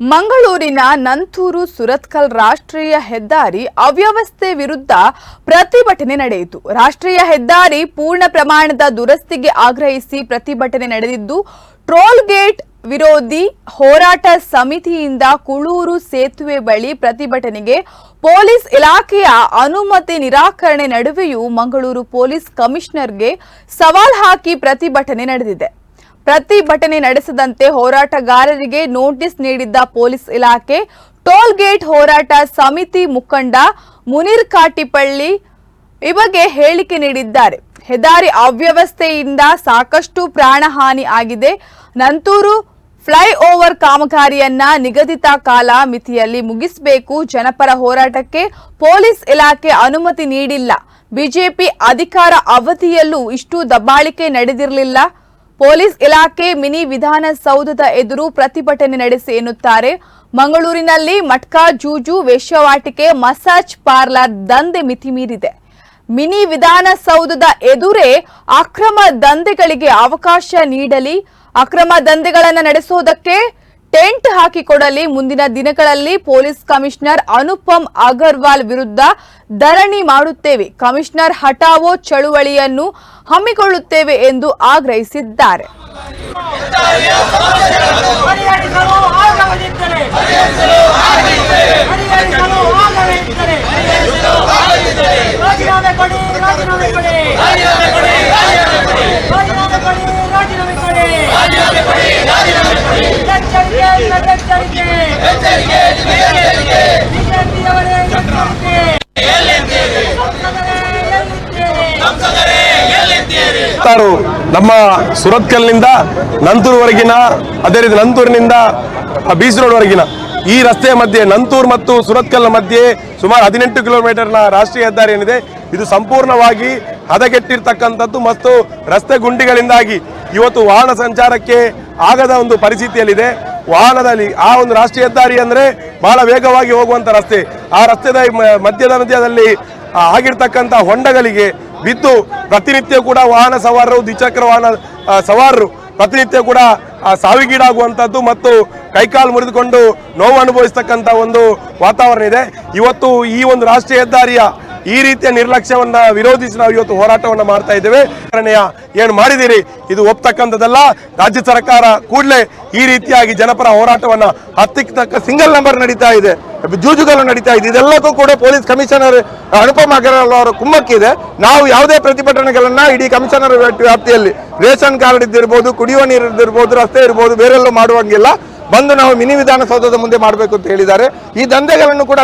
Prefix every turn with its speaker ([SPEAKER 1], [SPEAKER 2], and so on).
[SPEAKER 1] ಮಂಗಳೂರಿನ ನಂತೂರು ಸುರತ್ಕಲ್ ರಾಷ್ಟ್ರೀಯ ಹೆದ್ದಾರಿ ಅವ್ಯವಸ್ಥೆ ವಿರುದ್ಧ ಪ್ರತಿಭಟನೆ ನಡೆಯಿತು. ರಾಷ್ಟ್ರೀಯ ಹೆದ್ದಾರಿ ಪೂರ್ಣ ಪ್ರಮಾಣದ ದುರಸ್ತಿಗೆ ಆಗ್ರಹಿಸಿ ಪ್ರತಿಭಟನೆ ನಡೆದಿದ್ದು ಟ್ರೋಲ್ ಗೇಟ್ ವಿರೋಧಿ ಹೋರಾಟ ಸಮಿತಿಯಿಂದ ಕುಳೂರು ಸೇತುವೆ ಬಳಿ ಪ್ರತಿಭಟನೆಗೆ ಪೊಲೀಸ್ ಇಲಾಖೆಯ ಅನುಮತಿ ನಿರಾಕರಣೆ ನಡುವೆಯೂ ಮಂಗಳೂರು ಪೊಲೀಸ್ ಕಮಿಷನರ್ಗೆ ಸವಾಲ್ ಹಾಕಿ ಪ್ರತಿಭಟನೆ ನಡೆದಿದೆ. ಪ್ರತಿಭಟನೆ ನಡೆಸದಂತೆ ಹೋರಾಟಗಾರರಿಗೆ ನೋಟಿಸ್ ನೀಡಿದ್ದ ಪೊಲೀಸ್ ಇಲಾಖೆ, ಟೋಲ್ ಗೇಟ್ ಹೋರಾಟ ಸಮಿತಿ ಮುಖಂಡ ಮುನಿರ್ ಕಾಟಿಪಳ್ಳಿ ಈ ಬಗ್ಗೆ ಹೇಳಿಕೆ ನೀಡಿದ್ದಾರೆ. ಹೆದ್ದಾರಿ ಅವ್ಯವಸ್ಥೆಯಿಂದ ಸಾಕಷ್ಟು ಪ್ರಾಣಹಾನಿ ಆಗಿದೆ. ನಂತೂರು ಫ್ಲೈಓವರ್ ಕಾಮಗಾರಿಯನ್ನ ನಿಗದಿತ ಕಾಲ ಮಿತಿಯಲ್ಲಿ ಮುಗಿಸಬೇಕು. ಜನಪರ ಹೋರಾಟಕ್ಕೆ ಪೊಲೀಸ್ ಇಲಾಖೆ ಅನುಮತಿ ನೀಡಿಲ್ಲ. ಬಿಜೆಪಿ ಅಧಿಕಾರ ಅವಧಿಯಲ್ಲೂ ಇಷ್ಟು ದಬ್ಬಾಳಿಕೆ ನಡೆದಿರಲಿಲ್ಲ. ಪೊಲೀಸ್ ಇಲಾಖೆ ಮಿನಿ ವಿಧಾನಸೌಧದ ಎದುರು ಪ್ರತಿಭಟನೆ ನಡೆಸಿ ಎನ್ನುತ್ತಾರೆ. ಮಂಗಳೂರಿನಲ್ಲಿ ಮಟ್ಕಾ, ಜೂಜು, ವೇಶ್ಯವಾಟಿಕೆ, ಮಸಾಜ್ ಪಾರ್ಲರ್ ದಂಧೆ ಮಿತಿ ಮೀರಿದೆ. ಮಿನಿ ವಿಧಾನಸೌಧದ ಎದುರೇ ಅಕ್ರಮ ದಂಧೆಗಳಿಗೆ ಅವಕಾಶ ನೀಡಲಿ. ಅಕ್ರಮ ದಂಧೆಗಳನ್ನು ನಡೆಸುವುದಕ್ಕೆ ಟೆಂಟ್ ಹಾಕಿಕೊಡಲಿ ಮುಂದಿನ ದಿನಗಳಲ್ಲಿ ಪೊಲೀಸ್ ಕಮಿಷನರ್ ಅನುಪಮ್ ಅಗರ್ವಾಲ್ ವಿರುದ್ಧ ಧರಣಿ ಮಾಡುತ್ತೇವೆ. ಕಮಿಷನರ್ ಹಟಾವೋ ಚಳುವಳಿಯನ್ನು ಹಮ್ಮಿಕೊಳ್ಳುತ್ತೇವೆ ಎಂದು ಆಗ್ರಹಿಸಿದ್ದಾರೆ
[SPEAKER 2] ರಾಜೀನಾಮೆ ಕೊಡಿ ರಾಜೀನಾಮೆ ಕೊಡಿ ಎಚ್ಚರಿಕೆ ಎಚ್ಚರಿಕೆ ಬಿಜೆಪಿಯವರೇ ಎಚ್ಚರಿಕೆ ಸಂಸದರೇ ಎಲ್ಲಿದ್ದೇವೆ
[SPEAKER 3] ನಮ್ಮ ಸುರತ್ಕಲ್ನಿಂದ ನಂತೂರ್ವರೆಗಿನ, ಅದೇ ರೀತಿ ನಂತೂರಿನಿಂದ ಬೀಚ್ ರೋಡ್ವರೆಗಿನ ಈ ರಸ್ತೆಯ ಮಧ್ಯೆ, ನಂತೂರ್ ಮತ್ತು ಸುರತ್ಕಲ್ನ ಮಧ್ಯೆ ಸುಮಾರು ಹದಿನೆಂಟು ಕಿಲೋಮೀಟರ್ನ ರಾಷ್ಟ್ರೀಯ ಹೆದ್ದಾರಿ ಏನಿದೆ, ಇದು ಸಂಪೂರ್ಣವಾಗಿ ಹದಗೆಟ್ಟಿರ್ತಕ್ಕಂಥದ್ದು ಮತ್ತು ರಸ್ತೆ ಗುಂಡಿಗಳಿಂದಾಗಿ ಇವತ್ತು ವಾಹನ ಸಂಚಾರಕ್ಕೆ ಆಗದ ಒಂದು ಪರಿಸ್ಥಿತಿಯಲ್ಲಿದೆ. ವಾಹನದಲ್ಲಿ ಆ ಒಂದು ರಾಷ್ಟ್ರೀಯ ಹೆದ್ದಾರಿ ಅಂದರೆ ಬಹಳ ವೇಗವಾಗಿ ಹೋಗುವಂಥ ರಸ್ತೆ. ಆ ರಸ್ತೆದ ಮಧ್ಯದ ಮಧ್ಯದಲ್ಲಿ ಆಗಿರ್ತಕ್ಕಂಥ ಹೊಂಡಗಳಿಗೆ ಬಿದ್ದು ಪ್ರತಿನಿತ್ಯ ಕೂಡ ವಾಹನ ಸವಾರರು, ದ್ವಿಚಕ್ರ ವಾಹನ ಸವಾರರು ಪ್ರತಿನಿತ್ಯ ಕೂಡ ಸಾವಿಗೀಡಾಗುವಂಥದ್ದು ಮತ್ತು ಕೈಕಾಲು ಮುರಿದುಕೊಂಡು ನೋವು ಅನುಭವಿಸ್ತಕ್ಕಂಥ ಒಂದು ವಾತಾವರಣ ಇದೆ. ಇವತ್ತು ಈ ಒಂದು ರಾಷ್ಟ್ರೀಯ ಹೆದ್ದಾರಿಯ ಈ ರೀತಿಯ ನಿರ್ಲಕ್ಷ್ಯವನ್ನ ವಿರೋಧಿಸಿ ನಾವು ಇವತ್ತು ಹೋರಾಟವನ್ನು ಮಾಡ್ತಾ ಇದ್ದೇವೆ. ಏನು ಮಾಡಿದಿರಿ ಇದು ಒಪ್ತಕ್ಕಂಥದ್ದಲ್ಲ. ರಾಜ್ಯ ಸರ್ಕಾರ ಕೂಡಲೇ ಈ ರೀತಿಯಾಗಿ ಜನಪರ ಹೋರಾಟವನ್ನು ಹತ್ತಿಕ್ಕ ತಕ್ಕ
[SPEAKER 4] ಸಿಂಗಲ್ ನಂಬರ್ ನಡೀತಾ ಇದೆ. ಜೂಜುಗಳು ನಡೀತಾ ಇದೆ. ಇದೆಲ್ಲಕ್ಕೂ ಕೂಡ ಪೊಲೀಸ್ ಕಮಿಷನರ್ ಅನುಪಮ ಅಗರ್ವಾಲ್ ಅವರ ಕುಮ್ಮಕ್ಕಿದೆ ನಾವು ಯಾವುದೇ ಪ್ರತಿಭಟನೆಗಳನ್ನ ಇಡೀ ಕಮಿಷನರ್ ವ್ಯಾಪ್ತಿಯಲ್ಲಿ ರೇಷನ್ ಕಾರ್ಡ್ ಇದ್ದಿರ್ಬೋದು, ಕುಡಿಯುವ ನೀರು ಇದ್ದಿರ್ಬೋದು, ರಸ್ತೆ ಇರ್ಬೋದು, ಬೇರೆಲ್ಲೂ ಮಾಡುವಂಗಿಲ್ಲ. ಬಂದು ನಾವು ಮಿನಿ ವಿಧಾನಸೌಧದ ಮುಂದೆ ಮಾಡಬೇಕು ಅಂತ ಹೇಳಿದ್ದಾರೆ. ಈ ದಂಧೆಗಳನ್ನು ಕೂಡ